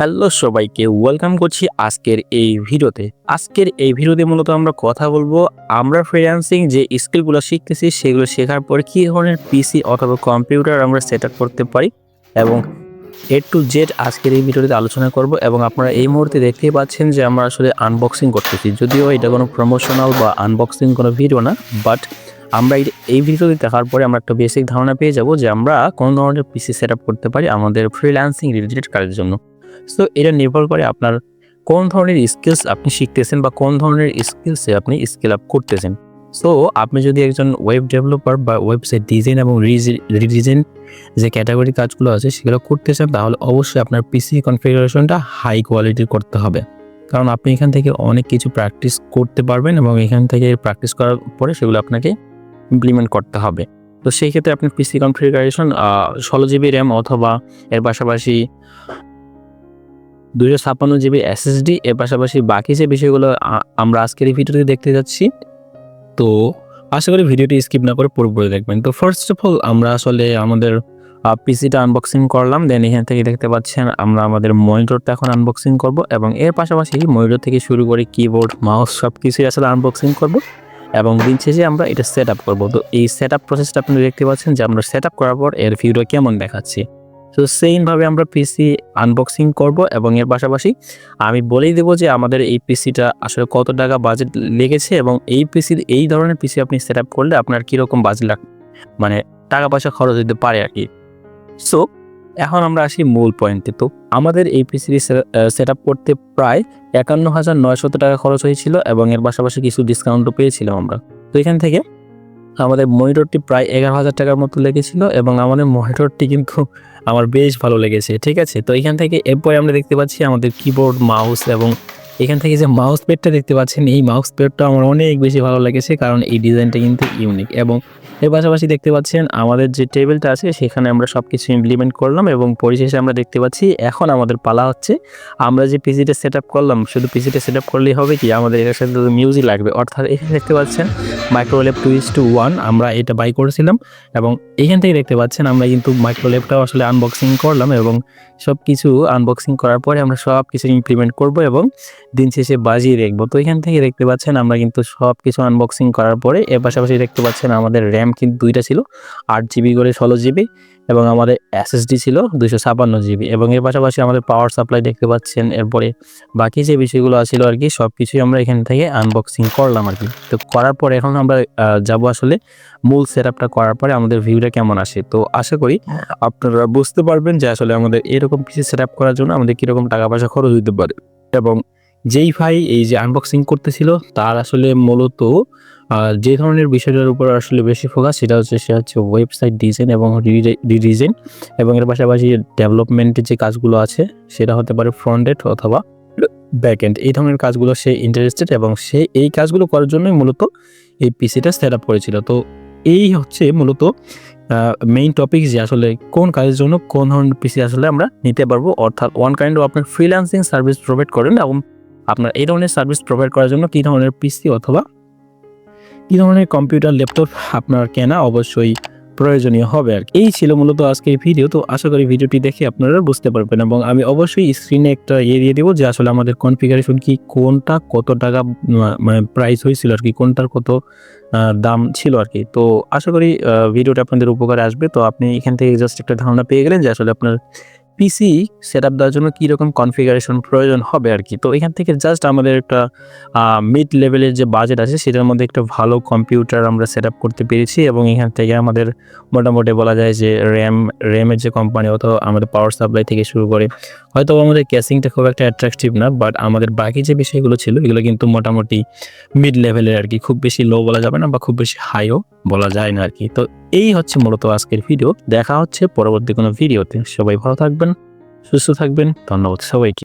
Hello সবাইকে welcome করছি আজকের এই ভিডিওতে। আজকের এই ভিডিওতে মূলত আমরা কথা বলব আমরা ফ্রিল্যান্সিং যে স্কিলগুলো শিখতেছি, সেগুলো শেখার পর কী ধরনের পিসি অথবা কম্পিউটার আমরা সেট করতে পারি এবং এ টু জেড আজকের এই ভিডিওতে আলোচনা করব এবং আপনারা এই মুহূর্তে দেখতেই পাচ্ছেন যে আমরা আসলে আনবক্সিং করতেছি। যদিও এটা কোনো প্রমোশনাল বা আনবক্সিং কোনো ভিডিও না বাট আমরা এই- ভিডিওটি দেখার পরে আমরা একটা বেসিক ধারণা পেয়ে যাব যে আমরা কোন ধরনের পিসি সেট করতে পারি আমাদের ফ্রিল্যান্সিং রিলেটেড কাজের জন্য। সো এটা নির্ভর করে আপনার কোন ধরনের স্কিলস আপনি শিখতেছেন বা কোন ধরনের স্কিলসে আপনি স্কিল আপ করতেছেন। সো আপনি যদি একজন ওয়েব ডেভেলপার বা ওয়েবসাইট ডিজাইন এবং রিডিজাইন যে ক্যাটাগরি কাজগুলো আছে সেগুলো করতে চান তাহলে অবশ্যই আপনার পিসি কনফিগারেশনটা হাই কোয়ালিটির করতে হবে। কারণ আপনি এখান থেকে অনেক কিছু প্র্যাকটিস করতে পারবেন এবং এখান থেকে প্র্যাকটিস করার পরে সেগুলো আপনাকে ইমপ্লিমেন্ট করতে হবে। তো সেই ক্ষেত্রে আপনার পিসি কনফিগারেশন ষোলো জিবি র্যাম অথবা এর পাশাপাশি দুইশো ছাপ্পান্ন জিবি এসএসডি এর পাশাপাশি বাকি যে বিষয়গুলো আমরা আজকের এই ভিডিওতে দেখতে যাচ্ছি, তো আশা করি ভিডিওটি স্কিপ না করে পুরোপুরি দেখবেন। তো ফার্স্ট অফ অল আমরা আসলে আমাদের পিসিটা আনবক্সিং করলাম দেন এখান থেকে দেখতে পাচ্ছেন আমরা আমাদের মনিটরটা এখন আনবক্সিং করব এবং এর পাশাপাশি মনিটর থেকে শুরু করে কিবোর্ড মাউস সব কিছুই আসলে আনবক্সিং করব এবং দিন শেষে আমরা এটা সেট আপ করব। তো এই সেট আপ প্রসেসটা আপনি দেখতে পাচ্ছেন যে আমরা সেট আপ করার পর এর ভিডিও কেমন দেখাচ্ছি। তো সেইমভাবে আমরা পিসি আনবক্সিং করব এবং এর পাশাপাশি আমি বলেই দেবো যে আমাদের এই পিসিটা আসলে কত টাকা বাজেট লেগেছে এবং এই পিসির এই ধরনের পিসি আপনি সেট আপ করলে আপনার কীরকম বাজেট লাগ মানে টাকা পয়সা খরচ হতে পারে আর কি। সো এখন আমরা আসি মূল পয়েন্টে তো, আমাদের এই পিসি সেট আপ করতে প্রায় একান্ন হাজার নয়শত টাকা খরচ হয়েছিল এবং এর পাশাপাশি কিছু ডিসকাউন্টও পেয়েছিলাম আমরা। তো, এখান থেকে আমাদের মনিটরটি প্রায় এগারো হাজার টাকার মতো লেগেছিল এবং আমাদের মনিটরটি কিন্তু আমার বেশ ভালো লেগেছে, ঠিক আছে? তো এখান থেকে এরপরে আমরা দেখতে পাচ্ছি আমাদের কিবোর্ড মাউস এবং এখান থেকে যে মাউস পেডটা দেখতে পাচ্ছেন, এই মাউস প্যাডটা আমার অনেক বেশি ভালো লেগেছে কারণ এই ডিজাইনটা কিন্তু ইউনিক এবং এর পাশাপাশি দেখতে পাচ্ছেন আমাদের যে টেবিলটা আছে, সেখানে আমরা সব কিছু ইমপ্লিমেন্ট করলাম এবং পরিশেষে আমরা দেখতে পাচ্ছি এখন আমাদের পালা হচ্ছে। আমরা যে পিসিটা সেট করলাম, শুধু পিসিটা সেট করলেই হবে কি? আমাদের এটার সাথে মিউজিক লাগবে। অর্থাৎ এখানে দেখতে পাচ্ছেন মাইক্রোলেপ টু ইস টু ওয়ান আমরা এটা বাই করেছিলাম এবং এখান থেকে দেখতে পাচ্ছেন আমরা কিন্তু মাইক্রোলেপটাও আসলে আনবক্সিং করলাম এবং সব কিছু আনবক্সিং করার পরে আমরা সব কিছু ইমপ্লিমেন্ট করব এবং দিন শেষে বাজিয়ে রাখব তো এখান থেকে দেখতে পাচ্ছেন আমরা কিন্তু সব কিছু আনবক্সিং করার পরে, এর পাশাপাশি দেখতে পাচ্ছেন আমাদের র্যাম কিন্তু দুইটা ছিল। আট জিবি করে ষোলো জিবি এবং আমাদের এসএসডি ছিল দুইশো ছাপান্ন জিবি এবং এর পাশাপাশি আমাদের পাওয়ার সাপ্লাই দেখতে পাচ্ছেন। এরপরে বাকি যে বিষয়গুলো ছিল আর কি সব কিছুই আমরা এখান থেকে আনবক্সিং করলাম আর কি। তো করার পরে এখন আমরা যাব আসলে মূল সেট করার পরে আমাদের ভিউটা কেমন আসে। তো আশা করি আপনারা বুঝতে পারবেন যে আসলে আমাদের এরকম পিসি সেট করার জন্য আমাদের কীরকম টাকা পয়সা খরচ হতে পারে। এবং যেই ভাই এই যে আনবক্সিং করতেছিল, তার আসলে মূলত আহ, যে ধরনের বিষয়টার উপর আসলে বেশি ফোকাস সেটা হচ্ছে সে হচ্ছে ওয়েবসাইট ডিজাইন এবং রিডিজাইন এবং এর পাশাপাশি ডেভেলপমেন্টের যে কাজগুলো আছে সেটা হতে পারে ফ্রন্ট অথবা ব্যাক এন্ড এই ধরনের কাজগুলো সে ইন্টারেস্টেড এবং সে এই কাজগুলো করার জন্যই মূলত এই পিসিটা সেট আপ করেছিল। তো এই হচ্ছে মূলত মেইন টপিক যে আসলে কোন কাজের জন্য কোন ধরনের পিসি আসলে আমরা নিতে পারব। অর্থাৎ ওয়ান কাইন্ড অফ আপনার ফ্রিল্যান্সিং সার্ভিস প্রোভাইড করেন এবং আপনার এই ধরনের সার্ভিস প্রোভাইড করার জন্য কী ধরনের পিসি অথবা কী ধরনের কম্পিউটার ল্যাপটপ আপনার কেনা অবশ্যই প্রয়োজনীয় হবে আর। এই ছিল মূলত আজকের ভিডিও তো আশা করি ভিডিওটি দেখে আপনারা বুঝতে পারবেন এবং আমি অবশ্যই স্ক্রিনে একটা ইয়ে দিয়ে দেবো যে আসলে আমাদের কনফিগারেশন কি, কোনটা কত টাকা মানে প্রাইস হয়েছিল আর কি, কোনটার কত দাম ছিল আর কি তো আশা করি ভিডিওটা আপনাদের উপকারে আসবে তো আপনি এখান থেকে জাস্ট একটা ধারণা পেয়ে গেলেন যে আসলে আপনার পিসি সেট আপ দেওয়ার জন্য কীরকম কনফিগারেশন প্রয়োজন হবে আর কি? তো এখান থেকে জাস্ট আমাদের একটা মিড লেভেলের যে বাজেট আছে, সেটার মধ্যে একটা ভালো কম্পিউটার আমরা সেট আপ করতে পেরেছি এবং এখান থেকে আমাদের মোটামুটি বলা যায় যে র্যাম র্যামের যে কোম্পানি অথবা আমাদের পাওয়ার সাপ্লাই থেকে শুরু করে, হয়তো আমাদের ক্যাসিংটা খুব একটা অ্যাট্রাকটিভ না বাট আমাদের বাকি যে বিষয়গুলো ছিল, এগুলো কিন্তু মোটামুটি মিড লেভেলের আর কি। খুব বেশি লো বলা যাবে না বা খুব বেশি হাইও বলা যায় না আর কি। তো এই হচ্ছে মূলত আজকের ভিডিও দেখা হচ্ছে পরবর্তী কোনো ভিডিওতে সবাই ভালো থাকবেন, সুস্থ থাকবেন। ধন্যবাদ সবাইকে।